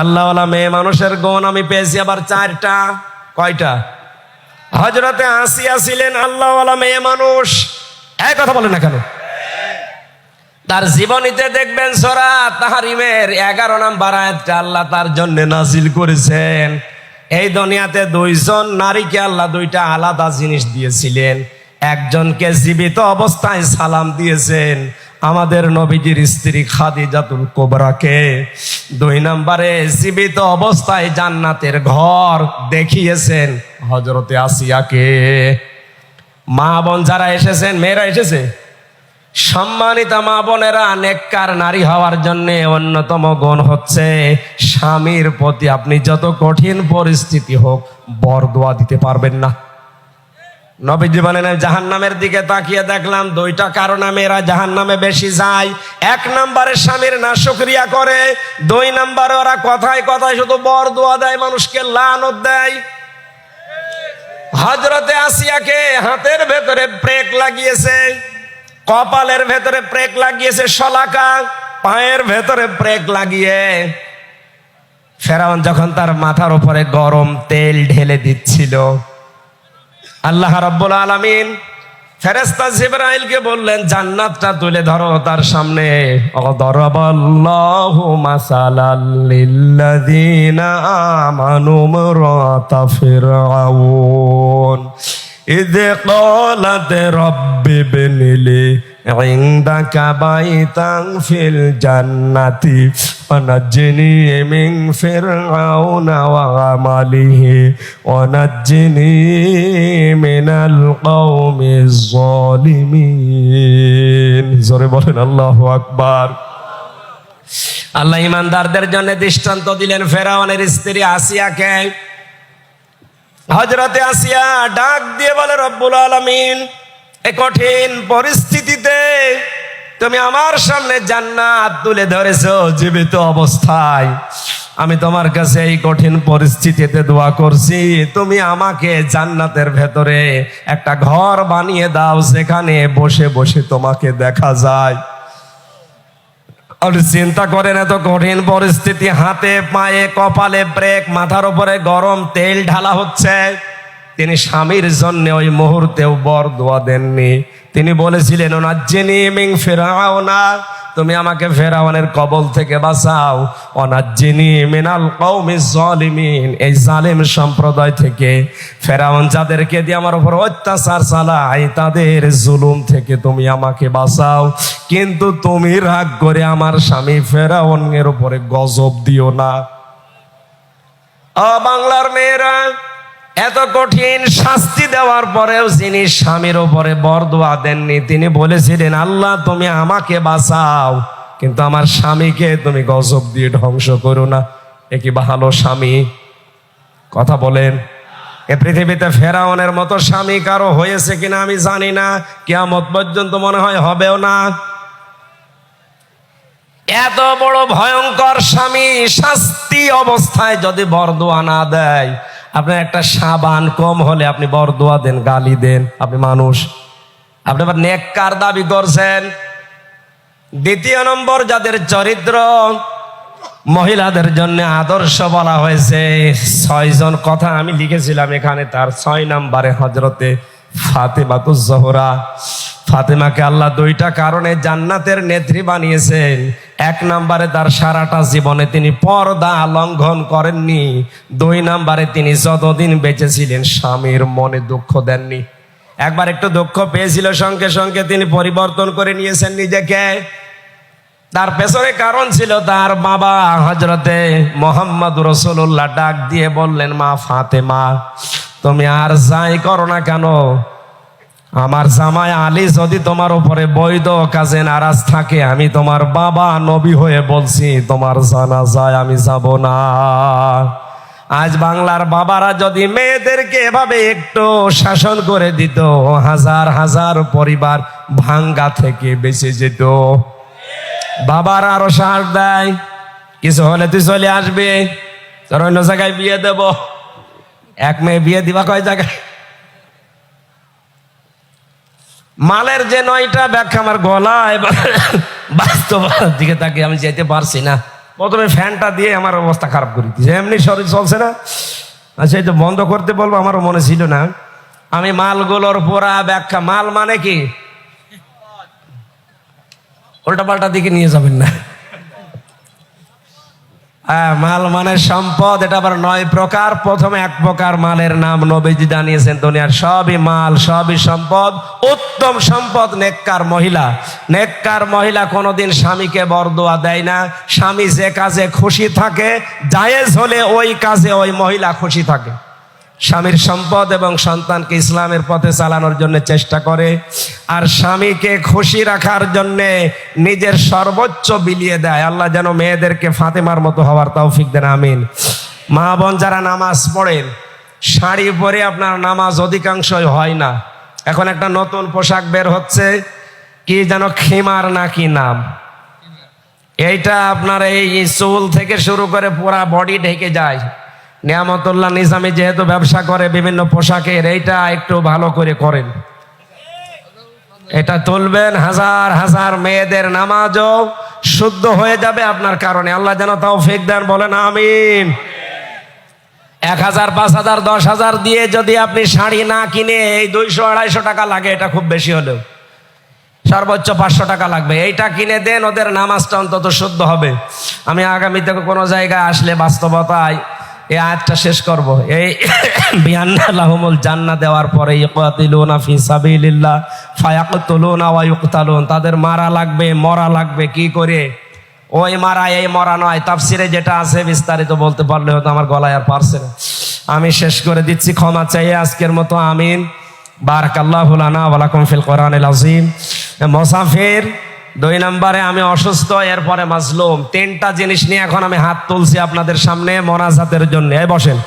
আল্লাহওয়ালা মেয়ে মানুষের গুণ আমি পেয়েছি আবার চারটা। কয়টা? হজরতে আসিয়া ছিলেন আল্লাহওয়ালা মেয়ে মানুষ। এক কথা বলে না কেন? তার জীবনীতে দেখবেন সোরা তাহারিমের এগারো নাম্বার আয়াতটা আল্লাহ তার জন্য নাজিল করেছেন। এই দুনিয়াতে দুইজন নারীকে আল্লাহ দুইটা আলাদা জিনিস দিয়েছিলেন। একজনকে জীবিত অবস্থায় সালাম দিয়েছেন। আমাদের নবীজির স্ত্রী খাদি খাদিজাতুল কোবরাকে দুই নম্বরে জীবিত অবস্থায় জান্নাতের ঘর দেখিয়েছেন হজরতে আসিয়াকে। মা বোন যারা এসেছেন, মেয়েরা এসেছে? সম্মানিত মা বোনেরা, নেককার নারী হওয়ার জন্য অন্যতম গুণ হচ্ছে স্বামীর প্রতি আপনি যত কঠিন পরিস্থিতি হোক বরদোয়া দিতে পারবেন না। নবী জীবনে জাহান নামের দিকে তাকিয়ে দেখলাম, দুইটা কারণে মেয়েরা জাহান নামে বেশি যায়। এক নম্বরে স্বামীর না শুক্রিয়া করে, দুই নম্বরে ওরা কথায় কথায় শুধু বর দোয়া দেয়, মানুষকে লানত দেয়। হজরতে আসিয়াকে হাতের ভেতরে ব্রেক লাগিয়েছে, কপালের ভেতরে ব্রেক লাগিয়েছে শলাকা, পায়ের ভেতরে ব্রেক লাগিয়ে। ফেরাউন যখন তার মাথার উপরে গরম তেল ঢেলে দিচ্ছিল আল্লাহ রাব্বুল আলামিন ফেরেশতা জিবরাইলকে বললেন, জান্নাতটা তুলে ধরো তার সামনে। অদরবাল্লাহু মাসালাল লিল্লাযিনা আমানু মুরাতা ফিরআউন। إذ قالت رب ابن لي عندك بيتا في الجنة ونجني من فرعون وعمله ونجني من القوم الظالمين জোরে বলেন আল্লাহু আকবার আল্লাহ ইমানদারদের জন্য দৃষ্টান্ত দিলেন ফেরাউনের স্ত্রী আসিয়াকে হজরতে আসিয়া ডাক দিয়ে বলে, রব্বুল আলমিন, এ কঠিন পরিস্থিতিতে তুমি আমার সামনে জান্নাত তুলে ধরেছ, জীবিত অবস্থায়। আমি তোমার কাছে এই কঠিন পরিস্থিতিতে দোয়া করছি, তুমি আমাকে জান্নাতের ভেতরে একটা ঘর বানিয়ে দাও সেখানে বসে বসে তোমাকে দেখা যায়। আর চিন্তা করেন এত কঠিন পরিস্থিতি, হাতে, পায়ে, কপালে ব্রেক, মাথার উপরে গরম তেল ঢালা হচ্ছে। তিনি স্বামীর জন্য ওই মুহূর্তেও বর দোয়া দেননি। তিনি বলেছিলেন ওনার জেনি মিং ফেরাও না তুমি আমাকে ফেরাওয়ানের কবল থেকে বাঁচাও। অনার মিনাল কৌমি জলিমিন এই জালিম সম্প্রদায় থেকে ফেরাওয়ান যাদেরকে দিয়ে আমার উপর অত্যাচার চালায়, তাদের জুলুম থেকে তুমি আমাকে বাঁচাও। কিন্তু তুমি রাগ করে আমার স্বামী ফেরাওয়ানের উপরে গজব দিও না। বাংলার মেয়েরা এত কঠিন শাস্তি দেওয়ার পরেও যিনি স্বামীর ওপরে বরদোয়া দেননি, তিনি বলেছিলেন, আল্লাহ, তুমি আমাকে বাঁচাও। কিন্তু আমার স্বামীকে তুমি গজব দিয়ে ধ্বংস করো না। এ কি ভালো স্বামী? কথা বলেন। এ পৃথিবীতে ফেরাউনের মতো স্বামী কারও হয়েছে কিনা আমি জানি না। কেয়ামত পর্যন্ত মনে হয় হবেও না। এত বড় ভয়ঙ্কর স্বামী শাস্তি অবস্থায় যদি বরদোয়া না দেয় আপনার একটা সাবান কম হলে আপনি বরদোয়া দেন, গালি দেন, আপনি মানুষ। আপনি আবার নেককার দাবি করছেন। দ্বিতীয় নম্বর, যাদের চরিত্র মহিলাদের জন্য আদর্শ বলা হয়েছে, ছয়জন কথা আমি লিখেছিলাম এখানে, তার ছয় নম্বরে হজরতে ফাতেমাতুজ জহরা। ফাতেমাকে আল্লাহ দুইটা কারণে জান্নাতের নেত্রী বানিয়েছেন। এক নম্বরে তার সারাটা জীবনে তিনি পর্দা লঙ্ঘন করেননি। দুই নম্বরে তিনি যতদিন বেঁচে ছিলেন স্বামীর মনে দুঃখ দেননি। একবার একটু দুঃখ পেয়েছিল, সঙ্গে সঙ্গে তিনি পরিবর্তন করে নিয়েছেন নিজেকে। তার পেছনে কারণ ছিল তার বাবা হজরতে মোহাম্মদ রসুল্লাহ ডাক দিয়ে বললেন, মা ফাতেমা, তুমি আর যাই করো না কেন? আমার জামাই আলী, যদি তোমার উপরে বৈধ কাজে নারাজ থাকে, আমি তোমার বাবা, নবী হয়ে বলছি, তোমার জানা যায় আমি যাব না। আজ বাংলার বাবারা যদি মেয়েদেরকে এভাবে একটু শাসন করে দিত, হাজার হাজার পরিবার ভাঙ্গা থেকে বেঁচে যেত। বাবার আরও সার দেয়, কিছু হলে তুই চলে আসবে, তোর অন্য জায়গায় বিয়ে দেব। এক মেয়ে বিয়ে দিবা কয় জায়গায়? মালের যে নয়টা ব্যাখ্যা আমার গলায় বাস্তব দিকে তাকে আমি যেতে পারছি না। প্রথমে ফ্যানটা দিয়ে আমার অবস্থা খারাপ করে দিচ্ছে এমনি শরীর চলছে না। আচ্ছা এই তো বন্ধ করতে বলব, আমারও মনে ছিল না। আমি মালগুলোর পোড়া ব্যাখ্যা, মাল মানে কি? উল্টা পাল্টা দিকে নিয়ে যাবেন না। মাল মানে সম্পদ, এটা আবার নয় প্রকার। প্রথমে এক প্রকার মালের নাম নবীজি জানিয়েছেন দুনিয়ার সবই মাল, সবই সম্পদ, উত্তম সম্পদ নেককার মহিলা। নেককার মহিলা কোনোদিন স্বামীকে বরদোয়া দেয় না। স্বামী যে কাজে খুশি থাকে, জায়েজ হলে ওই কাজে ওই মহিলা খুশি থাকে। স্বামীর সম্পদ এবং সন্তানকে ইসলামের পথে চালানোর জন্য চেষ্টা করে, আর স্বামীকে খুশি রাখার জন্য নিজের সর্বোচ্চ বিলিয়ে দেয়। আল্লাহ যেন মেয়েদেরকে ফাতেমার মতো হওয়ার তৌফিক দেন, আমিন। মা বোন যারা নামাজ পড়েন, শাড়ি পরে আপনার নামাজ অধিকাংশই হয় না। এখন একটা নতুন পোশাক বের হচ্ছে, কি যেন খিমার নাকি নাম। এইটা আপনার এই চুল থেকে শুরু করে পুরা বডি ঢেকে যায়। নিয়ামতুল্লাহ নিজামি যেহেতু ব্যবসা করে বিভিন্ন পোশাকের, এইটা একটু ভালো করে করেন। এটা তুলবেন, হাজার হাজার মেয়েদের নামাজও শুদ্ধ হয়ে যাবে আপনার কারণে। আল্লাহ যেন তাও ফেক দেন, বলেন আমিন। এক হাজার, পাঁচ হাজার, দশ হাজার দিয়ে যদি আপনি শাড়ি না কিনে এই দুইশো, আড়াইশো টাকা লাগে, এটা খুব বেশি হলেও। সর্বোচ্চ পাঁচশো টাকা লাগবে। এইটা কিনে দেন, ওদের নামাজটা অন্তত শুদ্ধ হবে। আমি আগামীতে কোনো জায়গায় আসলে বাস্তবতায় এই আয়াতটা শেষ করব। এই বিয়ান্না লাহুমুল জান্না দেওয়ার পরে ইকাতিলুনা ফি সাবিলিল্লাহ, ফায়াকতুলুনা ওয়া ইউকতালুন তাদের মারা লাগবে, মরা লাগবে, কি করে? ওই মারা, এই মরা নয়। তাফসিরে যেটা আছে বিস্তারিত বলতে পারলে হয়তো আমার গলায় আর পারছে না। আমি শেষ করে দিচ্ছি, ক্ষমা চাই আজকের মতো আমিন। বারাকাল্লাহু লানা ওয়া লাকুম ফিল কোরআনিল আযীম। মুসাফির দুই নম্বরে আমি অসুস্থ, এরপরে মাজলুম। তিনটা জিনিস নিয়ে এখন আমি হাত তুলছি আপনাদের সামনে, মোনাজাতের জন্য। বসেন।